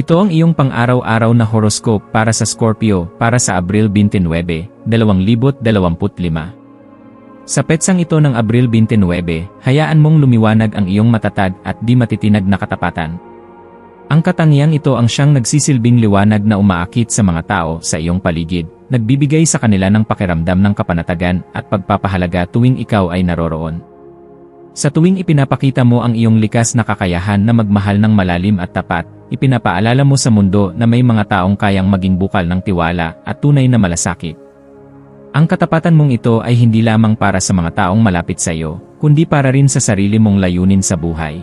Ito ang iyong pang-araw-araw na horoscope para sa Scorpio para sa Abril 29, 2025. Sa petsang ito ng Abril 29, hayaan mong lumiwanag ang iyong matatag at di matitinag na katapatan. Ang katangiang ito ang siyang nagsisilbing liwanag na umaakit sa mga tao sa iyong paligid, nagbibigay sa kanila ng pakiramdam ng kapanatagan at pagpapahalaga tuwing ikaw ay naroroon. Sa tuwing ipinapakita mo ang iyong likas na kakayahan na magmahal ng malalim at tapat, ipinapaalala mo sa mundo na may mga taong kayang maging bukal ng tiwala at tunay na malasakit. Ang katapatan mong ito ay hindi lamang para sa mga taong malapit sa iyo, kundi para rin sa sarili mong layunin sa buhay.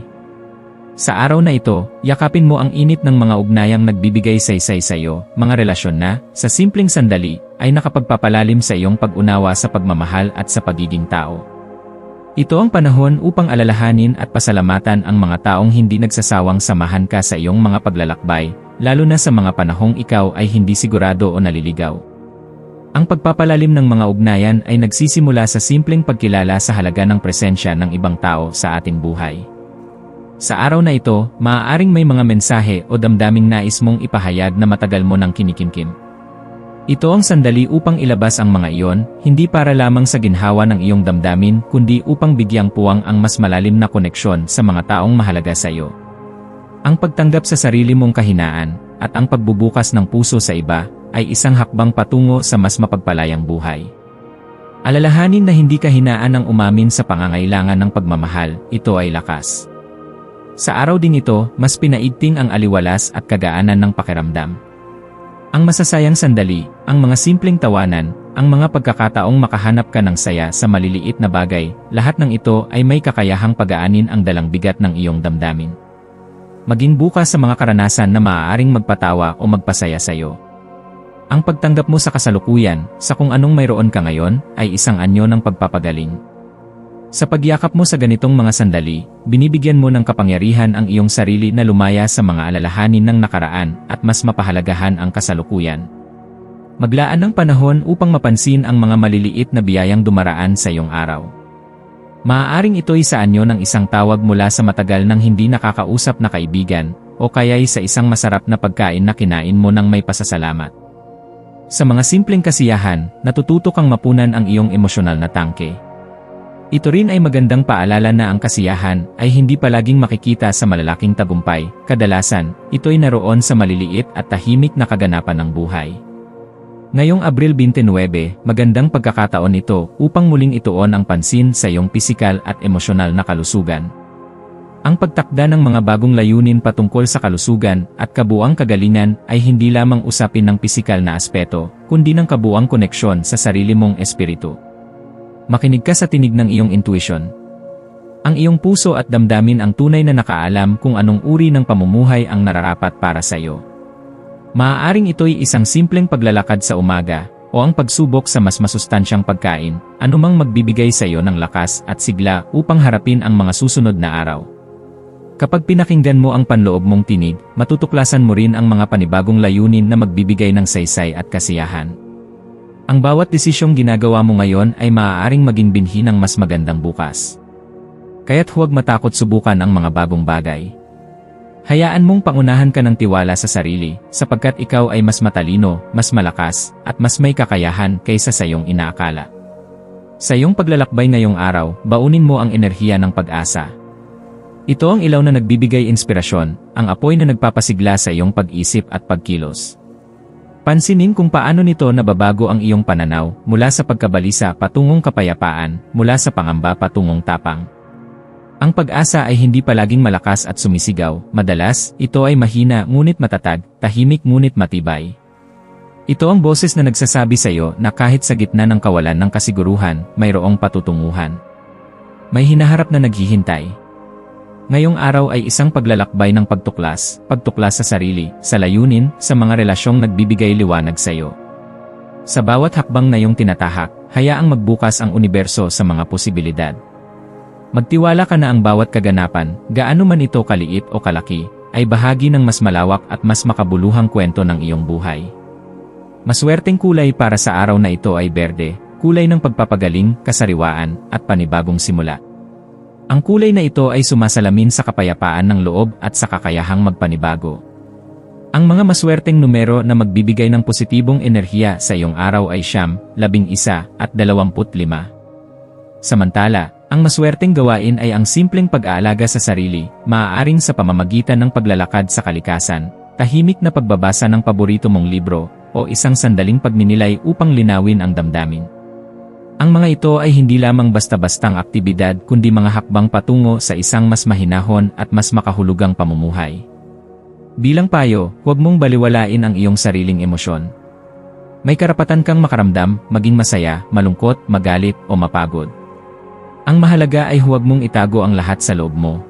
Sa araw na ito, yakapin mo ang init ng mga ugnayang nagbibigay saysay sa iyo, mga relasyon na, sa simpleng sandali, ay nakapagpapalalim sa iyong pag-unawa sa pagmamahal at sa pagiging tao. Ito ang panahon upang alalahanin at pasalamatan ang mga taong hindi nagsasawang samahan ka sa iyong mga paglalakbay, lalo na sa mga panahong ikaw ay hindi sigurado o naliligaw. Ang pagpapalalim ng mga ugnayan ay nagsisimula sa simpleng pagkilala sa halaga ng presensya ng ibang tao sa ating buhay. Sa araw na ito, maaaring may mga mensahe o damdaming nais mong ipahayag na matagal mo nang kinikimkim. Ito ang sandali upang ilabas ang mga iyon, hindi para lamang sa ginhawa ng iyong damdamin, kundi upang bigyang puwang ang mas malalim na koneksyon sa mga taong mahalaga sa iyo. Ang pagtanggap sa sarili mong kahinaan, at ang pagbubukas ng puso sa iba, ay isang hakbang patungo sa mas mapagpalayang buhay. Alalahanin na hindi kahinaan ang umamin sa pangangailangan ng pagmamahal, ito ay lakas. Sa araw din ito, mas pinaigting ang aliwalas at kagaanan ng pakiramdam. Ang masasayang sandali, ang mga simpleng tawanan, ang mga pagkakataong makahanap ka ng saya sa maliliit na bagay, lahat ng ito ay may kakayahang pagaanin ang dalang bigat ng iyong damdamin. Maging bukas sa mga karanasan na maaaring magpatawa o magpasaya sa iyo. Ang pagtanggap mo sa kasalukuyan, sa kung anong mayroon ka ngayon, ay isang anyo ng pagpapagaling. Sa pagyakap mo sa ganitong mga sandali, binibigyan mo ng kapangyarihan ang iyong sarili na lumaya sa mga alalahanin ng nakaraan at mas mapahalagahan ang kasalukuyan. Maglaan ng panahon upang mapansin ang mga maliliit na biyayang dumaraan sa iyong araw. Maaaring ito'y sa anyo ng isang tawag mula sa matagal nang hindi nakakausap na kaibigan, o kaya'y sa isang masarap na pagkain na kinain mo ng may pasasalamat. Sa mga simpleng kasiyahan, natututo kang mapunan ang iyong emosyonal na tangke. Ito rin ay magandang paalala na ang kasiyahan ay hindi palaging makikita sa malalaking tagumpay, kadalasan, ito'y naroon sa maliliit at tahimik na kaganapan ng buhay. Ngayong Abril 29, magandang pagkakataon ito upang muling ituon ang pansin sa iyong pisikal at emosyonal na kalusugan. Ang pagtakda ng mga bagong layunin patungkol sa kalusugan at kabuang kagalingan ay hindi lamang usapin ng pisikal na aspeto, kundi ng kabuang koneksyon sa sarili mong espiritu. Makinig ka sa tinig ng iyong intuition. Ang iyong puso at damdamin ang tunay na nakaalam kung anong uri ng pamumuhay ang nararapat para sa iyo. Maaaring ito'y isang simpleng paglalakad sa umaga, o ang pagsubok sa mas masustansyang pagkain, anumang magbibigay sa iyo ng lakas at sigla upang harapin ang mga susunod na araw. Kapag pinakinggan mo ang panloob mong tinig, matutuklasan mo rin ang mga panibagong layunin na magbibigay ng saysay at kasiyahan. Ang bawat desisyong ginagawa mo ngayon ay maaaring maging binhi ng mas magandang bukas. Kaya't huwag matakot subukan ang mga bagong bagay. Hayaan mong pangunahan ka ng tiwala sa sarili, sapagkat ikaw ay mas matalino, mas malakas, at mas may kakayahan kaysa sa iyong inaakala. Sa iyong paglalakbay ngayong araw, baunin mo ang enerhiya ng pag-asa. Ito ang ilaw na nagbibigay inspirasyon, ang apoy na nagpapasigla sa iyong pag-isip at pagkilos. Pansinin kung paano nito nababago ang iyong pananaw mula sa pagkabalisa patungong kapayapaan, mula sa pangamba patungong tapang. Ang pag-asa ay hindi palaging malakas at sumisigaw, madalas, ito ay mahina ngunit matatag, tahimik ngunit matibay. Ito ang boses na nagsasabi sa iyo na kahit sa gitna ng kawalan ng kasiguruhan, mayroong patutunguhan. May hinaharap na naghihintay. Ngayong araw ay isang paglalakbay ng pagtuklas, pagtuklas sa sarili, sa layunin, sa mga relasyong nagbibigay liwanag sa iyo. Sa bawat hakbang na iyong tinatahak, hayaang magbukas ang universo sa mga posibilidad. Magtiwala ka na ang bawat kaganapan, gaano man ito kaliit o kalaki, ay bahagi ng mas malawak at mas makabuluhang kwento ng iyong buhay. Maswerteng kulay para sa araw na ito ay berde, kulay ng pagpapagaling, kasariwaan, at panibagong simula. Ang kulay na ito ay sumasalamin sa kapayapaan ng loob at sa kakayahang magpanibago. Ang mga maswerteng numero na magbibigay ng positibong enerhiya sa iyong araw ay siyam, labing isa, at dalawamput lima. Samantala, ang maswerteng gawain ay ang simpleng pag-aalaga sa sarili, maaaring sa pamamagitan ng paglalakad sa kalikasan, tahimik na pagbabasa ng paborito mong libro, o isang sandaling pagninilay upang linawin ang damdamin. Ang mga ito ay hindi lamang basta-bastang aktibidad kundi mga hakbang patungo sa isang mas mahinahon at mas makahulugang pamumuhay. Bilang payo, huwag mong baliwalain ang iyong sariling emosyon. May karapatan kang makaramdam, maging masaya, malungkot, magalit, o mapagod. Ang mahalaga ay huwag mong itago ang lahat sa loob mo.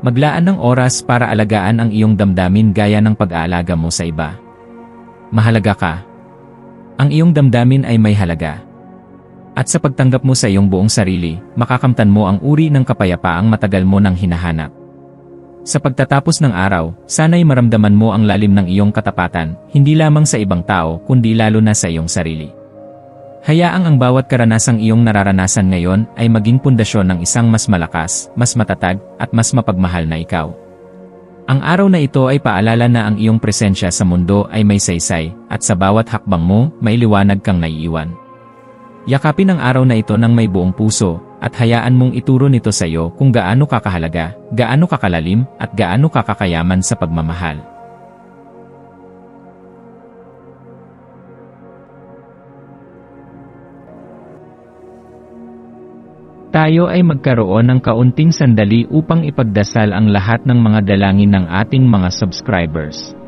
Maglaan ng oras para alagaan ang iyong damdamin gaya ng pag-aalaga mo sa iba. Mahalaga ka. Ang iyong damdamin ay may halaga. At sa pagtanggap mo sa iyong buong sarili, makakamtan mo ang uri ng kapayapaang matagal mo nang hinahanap. Sa pagtatapos ng araw, sana'y maramdaman mo ang lalim ng iyong katapatan, hindi lamang sa ibang tao, kundi lalo na sa iyong sarili. Hayaang ang bawat karanasang iyong nararanasan ngayon ay maging pundasyon ng isang mas malakas, mas matatag, at mas mapagmahal na ikaw. Ang araw na ito ay paalala na ang iyong presensya sa mundo ay may saysay, at sa bawat hakbang mo, may liwanag kang naiiwan. Yakapin ang araw na ito ng may buong puso, at hayaan mong ituro nito sa iyo kung gaano kakahalaga, gaano kakalalim, at gaano kakakayaman sa pagmamahal. Tayo ay magkaroon ng kaunting sandali upang ipagdasal ang lahat ng mga dalangin ng ating mga subscribers